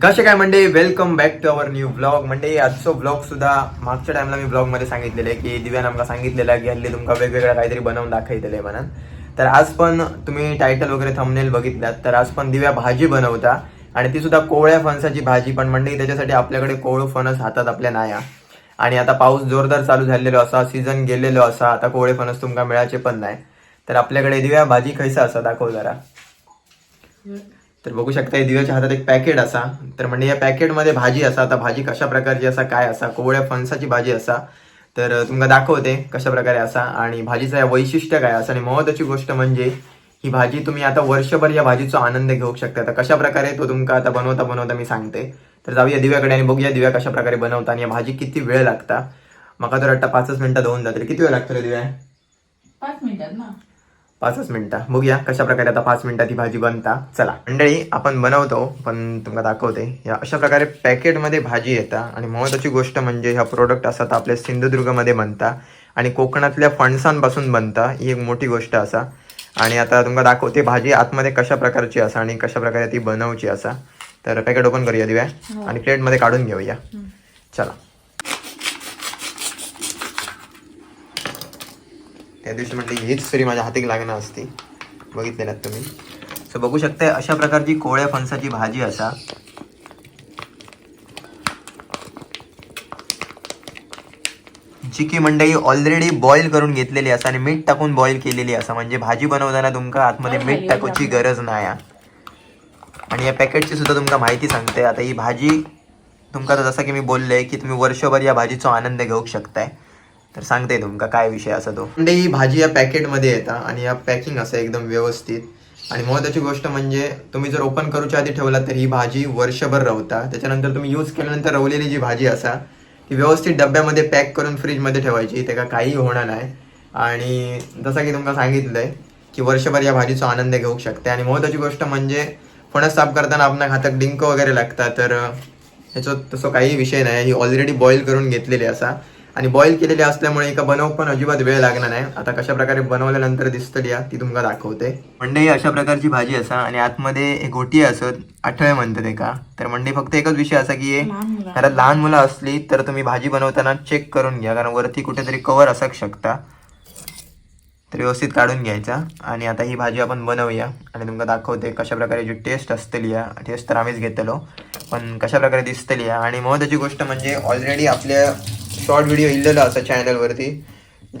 कसे काय म्हणजे welcome back to our new blog म्हणजे आजचो ब्लॉग सुद्धा मागच्या टाइमला मी ब्लॉगमध्ये सांगितलेले की दिव्यान आमका सांगितलेलं की हल्ली तुमका वेगवेगळ्या काहीतरी बनवून दाखयतले म्हणून. तर आज पण तुम्ही टायटल वगैरे थंबनेल बघितल्यात तर आज पण दिव्या भाजी बनवता आणि ती सुद्धा कोवळ्या फणसाची भाजी पण म्हणजे त्याच्यासाठी आपल्याकडे कोवळं फणस हातात आपल्या नाया. आणि आता पाऊस जोरदार चालू झालेलो असा सीझन गेलेलो असा आता कोवळे फणस तुमका मिळायचे पण नाही तर आपल्याकडे दिव्या भाजी खैसा असा दाखव जरा. तर बघू शकता दिव्याच्या हातात एक पॅकेट असा. तर म्हणजे या पॅकेटमध्ये भाजी असा. आता भाजी कशा प्रकारची असा काय असा कोवळ्या फणसाची भाजी असा. तर तुमका दाखवते कशा प्रकारे असा. आणि भाजीचं या वैशिष्ट्य काय असं. आणि महत्वाची गोष्ट म्हणजे ही भाजी तुम्ही आता वर्षभर या भाजीचा आनंद घेऊ शकता. तर कशा प्रकारे तो तुमका आता बनवता बनवता मी सांगते. तर जाऊया दिव्याकडे आणि बघूया दिव्या कशा प्रकारे बनवता आणि या भाजी किती वेळ लागता. मका तर वाटतं पाचच मिनिटं होऊन जाते किती वेळ लागतो दिव्या? पाच मिनिटात ना? पाचच मिनिटं. बघूया कशा प्रकारे आता पाच मिनिटात ही भाजी बनता. चला. मंडळी आपण बनवतो पण तुम्हाला दाखवते. या अशा प्रकारे पॅकेटमध्ये भाजी येतात आणि महत्वाची गोष्ट म्हणजे ह्या प्रोडक्ट असतात आपल्या सिंधुदुर्गमध्ये बनता आणि कोकणातल्या फणसांपासून बनता ही एक मोठी गोष्ट असा. आणि आता तुमका दाखवते भाजी आतमध्ये कशा प्रकारची असा आणि कशा प्रकारे ती बनवची असा. तर पॅकेट ओपन करूया दिव्या आणि प्लेटमध्ये काढून घेऊया. चला. त्या दिवशी म्हटली हीच तरी माझ्या हातीक लागणं असती. बघितलेलात तुम्ही. सो बघू शकता अशा प्रकारची कोळ्या फणसाची भाजी असा. जी की मंडळी ऑलरेडी बॉईल करून घेतलेली असा आणि मीठ टाकून बॉईल केलेली असा. म्हणजे भाजी बनवताना तुमका आतमध्ये मीठ टाकूची गरज नाही. आणि या पॅकेटची सुद्धा तुमका माहिती सांगते. आता ही भाजी तुमका जसं की मी बोलले की तुम्ही वर्षभर या भाजीचा आनंद घेऊ शकताय. तर सांगते तुमका काय विषय असा तो. म्हणजे ही भाजी या पॅकेटमध्ये येतात आणि या पॅकिंग असं एकदम व्यवस्थित. आणि महत्वाची गोष्ट म्हणजे तुम्ही जर ओपन करूच्या आधी ठेवला तर ही भाजी वर्षभर रवता. त्याच्यानंतर तुम्ही यूज केल्यानंतर रवलेली जी भाजी असा ती व्यवस्थित डब्यामध्ये पॅक करून फ्रीजमध्ये ठेवायची. त्याला काही होणार नाही. आणि जसं की तुमका सांगितलंय की वर्षभर या भाजीचा आनंद घेऊ शकते. आणि महत्वाची गोष्ट म्हणजे फणस साफ करताना आपण हातात डिंक वगैरे लागतात तर ह्याचं तसं काही विषय नाही. ही ऑलरेडी बॉईल करून घेतलेली असा. आणि बॉईल केलेली असल्यामुळे एका बनव पण अजिबात वेळ लागणार नाही. आता कशा प्रकारे बनवल्यानंतर दिसतली या ती तुमका दाखवते. मंडई अशा प्रकारची भाजी असा आणि आतमध्ये एक गोटी असत आठवळे म्हणतात एका. तर मंडई फक्त एकच विषय असा की हे लहान मुलं. घरात लहान मुलं असली तर तुम्ही भाजी बनवताना चेक करून घ्या कारण वरती कुठेतरी कवर असू शकता. तर व्यवस्थित काढून घ्यायचा. आणि आता ही भाजी आपण बनवूया. आणि तुमका दाखवते कशा प्रकारे जी टेस्ट असतली या टेस्ट तर आम्हीच घेतलो पण कशा प्रकारे दिसतली या आणि महत्वाची गोष्ट म्हणजे ऑलरेडी आपल्या शॉर्ट व्हिडिओ इल्लेला असं चॅनलवरती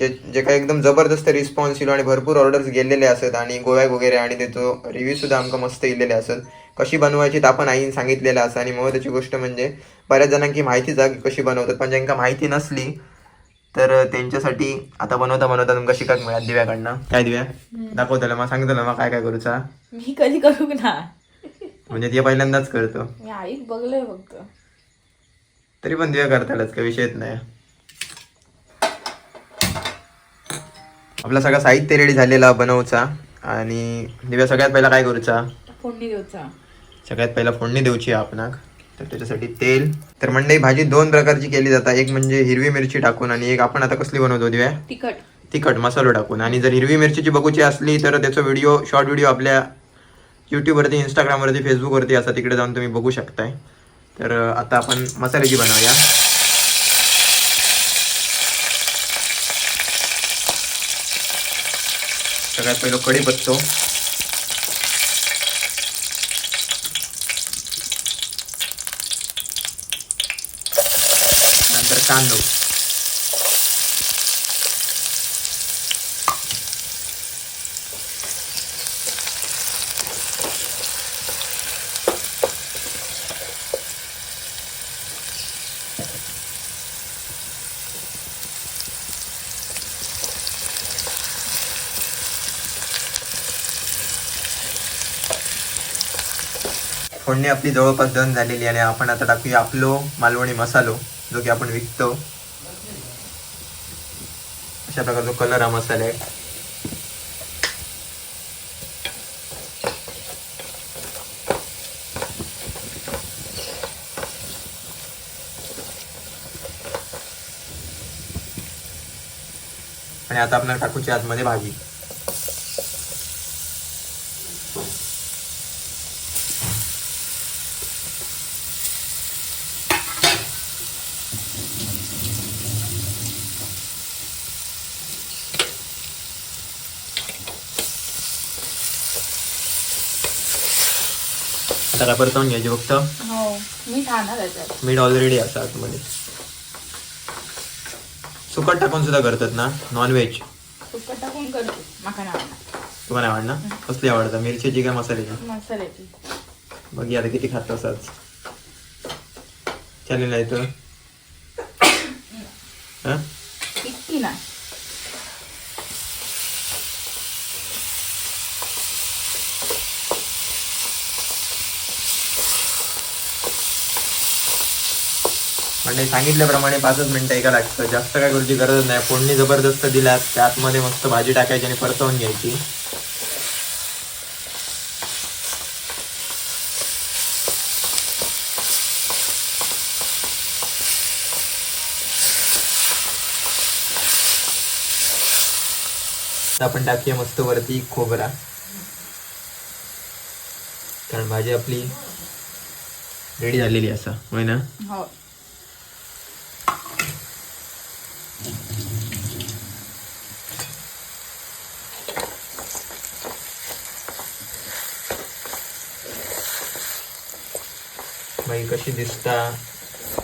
जे जे काही एकदम जबरदस्त रिस्पॉन्स येलो आणि भरपूर ऑर्डर्स गेलेले असत आणि गोव्या वगैरे आणि त्याचो रिव्ह्यू सुद्धा आमकां मस्त इल्लेले असत. कशी बनवायची तर आपण आईन सांगितलेलं असं आणि महत्वाची गोष्ट म्हणजे बऱ्याच जणांची माहिती जा की कशी बनवतात पण ज्यांका माहिती नसली तर त्यांच्यासाठी आता बनवता बनवता तुमका शिकाक मिळात दिव्याकडनं. काय दिव्या? दाखवतलं मग सांगितलं मग काय काय करूचा. मी कधी करू ना म्हणजे ते पहिल्यांदाच करतो. मी आईक बघलोय फक्त. तरी पण दिव्या करतालच काही विषयच नाही. आपला सगळा साहित्य रेडी झालेला बनवचा आणि दिव्या सगळ्यात पहिला काय करूचा? फोडणी देऊचा. सगळ्यात पहिला फोडणी देऊची आपणाक. तर त्याच्यासाठी तेल. तर मंडई भाजी दोन प्रकारची केली जातात एक म्हणजे हिरवी मिरची टाकून आणि एक आपण आता कसली बनवतो दिव्या? तिखट. तिखट मसालो टाकून. आणि जर हिरवी मिरचीची बघूची असली तर त्याचा व्हिडिओ शॉर्ट व्हिडिओ आपल्या यूट्यूबवरती इंस्टाग्रामवरती फेसबुकवरती असा तिकडे जाऊन तुम्ही बघू शकताय. तर आता आपण मसाल्याची बनवूया. सगळ्यात पहिलं कढीपत्तो नंतर कांदो. फोडणी आपली जवळपास डन झालेली आहे आणि आपण आता टाकूया आपलो मालवणी मसालो जो की आपण विकतो. अशा प्रकारचा कलर हा मसाला आहे. आणि आता आपल्याला टाकूची आतमध्ये भाजी. त्याला परतवून घ्यायची फक्त. हो मी खाणार त्याच्यात मीठ ऑलरेडी असा आतमध्ये सुकट टाकून सुद्धा करतात ना? नॉनव्हेज तुपट टाकून करते माका नाही आवडणार. तुम्हाला आवड ना कसली आवडतं मिरचीची काय मसाल्याची? मसाल्याची. बघ आता किती खात असाच चालेल नाही तर. हा? इतकी म्हणजे सांगितल्याप्रमाणे पाचच मिनिटं एका लागतं जास्त काय करूची गरज नाही. फोडणी जबरदस्त दिल्यात त्या आतमध्ये मस्त भाजी टाकायची आणि परतवून घ्यायची. आपण टाकूया मस्त वरती खोबरा. कारण भाजी आपली रेडी झालेली असा होय ना? हो. बाई कशी दिसता?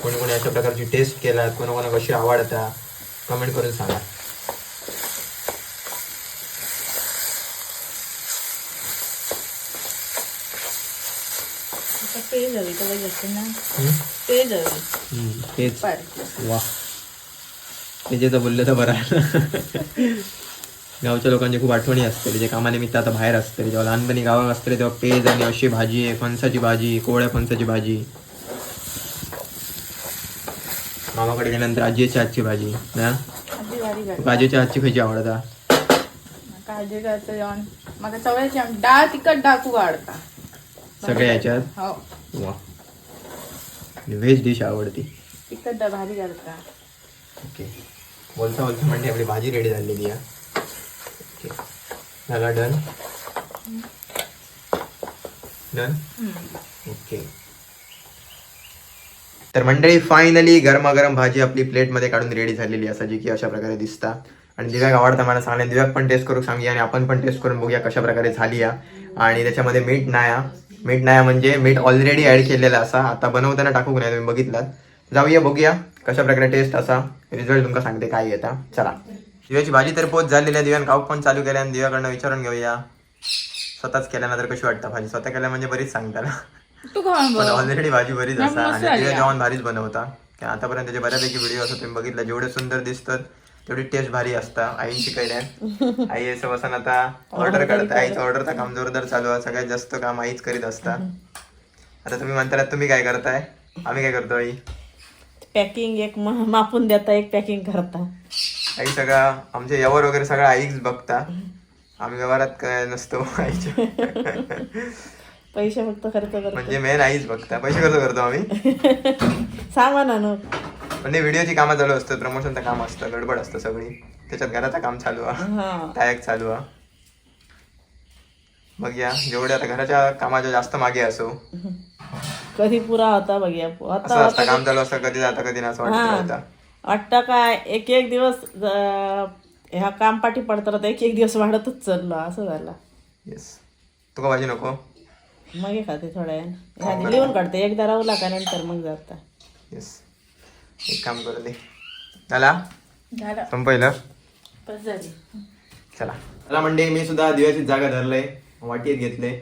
कोणी कोणी अशा प्रकारची टेस्ट केला कोणा कोणा कशी आवडता? कमेंट करून सांगा. तर तेच. वा. त्याचे बोललं तर बरं. गावच्या लोकांची खूप आठवणी असते त्याच्या कामानिमित्त आता बाहेर असते जेव्हा लहानपणी गावात असते तेव्हा पेज आणि अशी भाजी आहे फणसाची भाजी कोवळ्या फणसाची भाजी. मामाकडे गेल्यानंतर आजीची आजची भाजी ना? आजीच्या आजची खायची आवडता? काळजी करतो जेवण. म्हाका चवळ्याची आम डाळ तिखट आवडता. सगळ्या याच्यात? हो. वा. व्हेज डिश आवडती. तिखट डाळ भारी घालता ओके. बोलता बोलता म्हणजे आपली भाजी रेडी झालेली आहे. झाला डन डन ओके तर मंडळी फायनली गरमागरम भाजी आपली प्लेटमध्ये काढून रेडी झालेली असा जी की अशा प्रकारे दिसता आणि दिव्याक आवडता मला सांगले दिव्याक पण टेस्ट करू सांगूया आणि आपण पण टेस्ट करून बघूया कशा प्रकारे झाली या आणि त्याच्यामध्ये मीठ नाया. मीठ नाया म्हणजे मीठ ऑलरेडी ऍड केलेला असा. आता बनवताना टाकूक नाही तुम्ही बघितलात. जाऊया बघूया कशा प्रकारे टेस्ट असा. रिझल्ट तुमका सांगते काय येता. चला. दिव्याची भाजी तर पोच झालेली आहे. दिव्यान खाऊक पण चालू केल्या आणि दिव्याकडनं विचारून घेऊया. स्वतःच केल्यानंतर कशी वाटतं भाजी? स्वतः केल्या म्हणजे बरीच सांगता ना. तू खाऊन पण बघ ऑलरेडी भाजी बरीच असा आणि आहे. जेवण भारीच बनवता. कारण आतापर्यंत त्याचे बऱ्यापैकी व्हिडिओ असं तुम्ही बघितलं. जेवढे सुंदर दिसतात तेवढी टेस्ट भारी असता. आई शिकायला आई असं बसून आता ऑर्डर करता आईचं ऑर्डरचं काम जोरदार चालू आहे. सगळ्यात जास्त काम आईच करीत असता. आता तुम्ही म्हणताना तुम्ही काय करताय? आम्ही काय करतो आई? पॅकिंग एक मापून देता एक पॅकिंग करता. आई सगळा आमचे व्यवहार वगैरे सगळं आईच बघता. आम्ही व्यवहारात काय नसतो आईच्या. पैसे फक्त खर्च करतो. म्हणजे मेन आईच बघता. पैसे खर्च करतो आम्ही. सामान आणू. म्हणजे व्हिडिओची कामं चालू असतात. प्रमोशनचं काम असतं. गडबड असतं सगळी. त्याच्यात घराचं काम चालू आहे टायक चालू आहे मग या जेवढे आता घराच्या कामाच्या जास्त मागे असो. कधी पुरा होता बघूया. असतं. काम चालू असतं. कधी जाता कधी ना असं वाटत वाटतं काय एक एक दिवस ह्या काम पाठी पडतात एक एक दिवस वाढतच चाललो असं झालं. येस तुका भाजी नको? मग हे खाते थोड्या वेळाने. ह्या लिहून काढते एकदा राहू लागा नंतर मग जाता. येस एक काम करू दे. चला झालं. संपलं बस झाली. चला. चला म्हणजे मी सुद्धा दिव्याची जागा धरलंय वाटीत घेतले.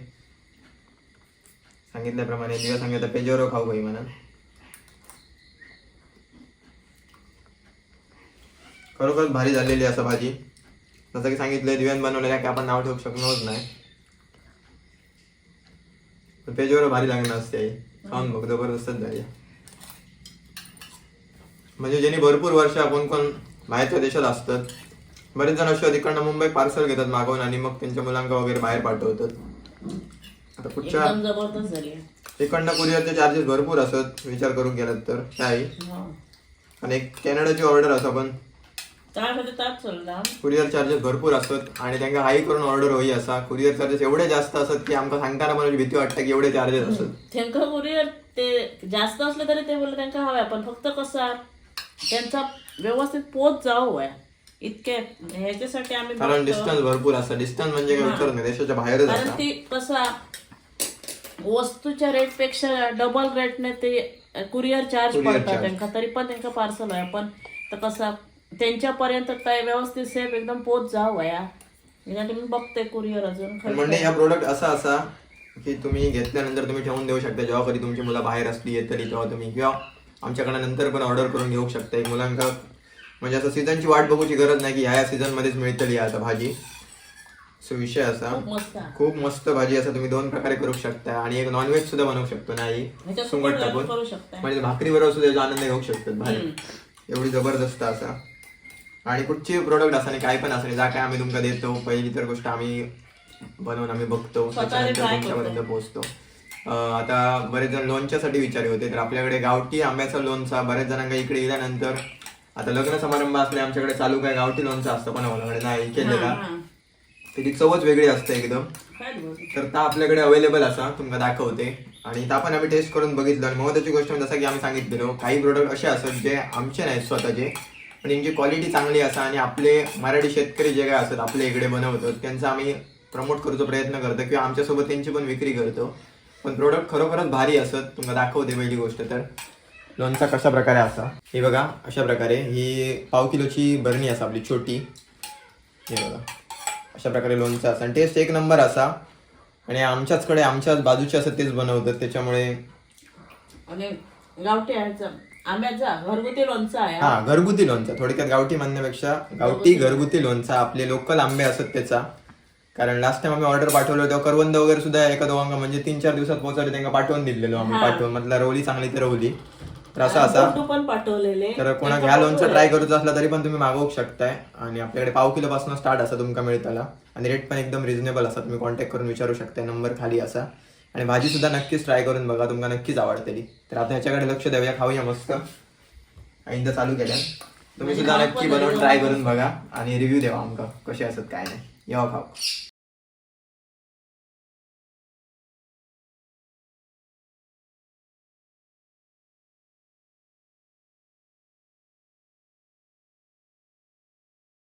सांगितल्याप्रमाणे दिव्या सांगितलं पेजोरो खाऊ भाई म्हणा खरोखरच भारी झालेली असं भाजी. जसं की सांगितलं दिव्यान बनवलेल्या की आपण नाव ठेवू शकणारच नाही. पेजोरो भारी लागणार असते आई. खाऊन बघ जबरदस्तच झाली म्हणजे ज्यांनी भरपूर वर्ष कोण कोण बाहेरच्या देशात असतात बरेच जण असे तिकडनं मुंबई पार्सल घेतात मागवून आणि मग त्यांच्या मुलांका वगैरे बाहेर पाठवतात. आता झाली तिकडनं कुरिअरचे चार्जेस भरपूर असत विचार करून गेलात तर काय? हा. आणि एक कॅनडाची ऑर्डर असा पण कुरिअर चार्जेस भरपूर असतात आणि त्यांना हाय करून ऑर्डर होई असा. कुरिअर चार्जेस एवढे जास्त असतात की आमका सांगताना पण भीती वाटतं की एवढे चार्जेस असतात त्यांका कुरिअर ते जास्त असले तरी ते बोलले त्यांका हव्या पण फक्त कसं त्यांचा व्यवस्थित पोच जाऊ आहे. इतके ह्याच्यासाठी आम्ही कारण. डिस्टन्स भरपूर असतं. डिस्टन्स म्हणजे काय. विचार नाही देशाच्या बाहेरच कारण ती कसा वस्तूच्या रेटपेक्षा डबल रेटने ते कुरिअर चार्ज पडतात. त्यांना तरी पण त्यांना पार्सल आहे. पण तर कसं त्यांच्यापर्यंत काय व्यवस्थित सेफ एकदम पोच जावं या यासाठी मी बघते कुरिअर अजून म्हणजे या प्रोडक्ट असा असा की तुम्ही घेतल्यानंतर तुम्ही ठेवून देऊ शकता. जेव्हा कधी तुमची मुलं बाहेर असली तरी तेव्हा तुम्ही किंवा आमच्याकडे नंतर पण ऑर्डर करून घेऊ शकता. एक मुलांका म्हणजे असं सीझनची वाट बघूची गरज नाही की ह्या या सीझन मध्येच मिळतली आता भाजी. सो विषय असा. खूप मस्त. भाजी असं तुम्ही दोन प्रकारे करू शकता. आणि एक नॉनव्हेज सुद्धा बनवू शकतो नाही सुंगट टाकून. म्हणजे भाकरी बरोबर सुद्धा आनंद घेऊ शकतात भारी एवढी जबरदस्त असा. आणि कुठची प्रोडक्ट असा नाही काय पण असं नाही जा काय आम्ही तुमका देतो पहिली तर गोष्ट आम्ही बनवून आम्ही बघतो त्याच्यानंतर तुमच्यापर्यंत पोहोचतो. आता बरेच जण लोणच्यासाठी विचारले होते तर आपल्याकडे गावठी आंब्याचा लोणचा बऱ्याच जणांना इकडे गेल्यानंतर आता लग्न समारंभ असले आमच्याकडे चालू काय गावठी लोणचं असतं पण आपल्याकडे नाही केलेला. त्याची चवच वेगळी असते एकदम? तर ता आपल्याकडे अवेलेबल असा तुमका दाखवते. आणि ता पण आम्ही टेस्ट करून बघितलं. आणि महत्वाची गोष्ट म्हणजे जसं की आम्ही सांगितलेलो काही प्रोडक्ट असे असतात जे आमचे नाहीत स्वतःचे पण यांची क्वालिटी चांगली असा आणि आपले मराठी शेतकरी जे काय असतात आपल्या इकडे बनवतात त्यांचा आम्ही प्रमोट करूचा प्रयत्न करतो किंवा आमच्यासोबत त्यांची पण विक्री करतो. पण प्रोडक्ट खरोखरच भारी असत. तुम्हाला दाखवते पहिली गोष्ट तर. लोणचा कशा प्रकारे असा? हे बघा अशा प्रकारे. ही पाव किलोची बरणी असा आपली छोटी. हे बघा. अशा प्रकारे लोणचं असा. आणि टेस्ट एक नंबर असा. आणि आमच्याचकडे आमच्याच बाजूचे असं तेच बनवतात. त्याच्यामुळे गावठी आहे आंब्याचा घरगुती लोणचा आहे हा. घरगुती लोणचा. थोडक्यात गावठी म्हणण्यापेक्षा गावठी घरगुती लोणचा. आपले लोकल आंबे असत त्याचा. कारण लास्ट टाइम आम्ही ऑर्डर पाठवलं तेव्हा करवंद वगैरे सुद्धा एका दोघांना. म्हणजे तीन चार दिवसात पोहोचवले त्यांना पाठवून दिलेलो आम्ही. पाठवून. म्हटलं रवली चांगली तर रवली. तर असं असा. पण पाठवलेले. तर कोणा ह्या लोणचं ट्राय करूचं असला तरी पण तुम्ही मागवू शकताय. आणि आपल्याकडे पाव किलो पासून स्टार्ट असा तुमका मिळताला. आणि रेट पण एकदम रिझनेबल असा तुम्ही कॉन्टॅक्ट करून विचारू शकताय. नंबर खाली असा. आणि भाजी सुद्धा नक्कीच ट्राय करून बघा तुमका नक्कीच आवडतली तर आता ह्याच्याकडे लक्ष देऊया खाऊया मस्त. आईंदा चालू केल्या तुम्ही सुद्धा नक्की बनवून ट्राय करून बघा आणि रिव्ह्यू देवा आमका कसे असत काय नाही. येवा खाऊ.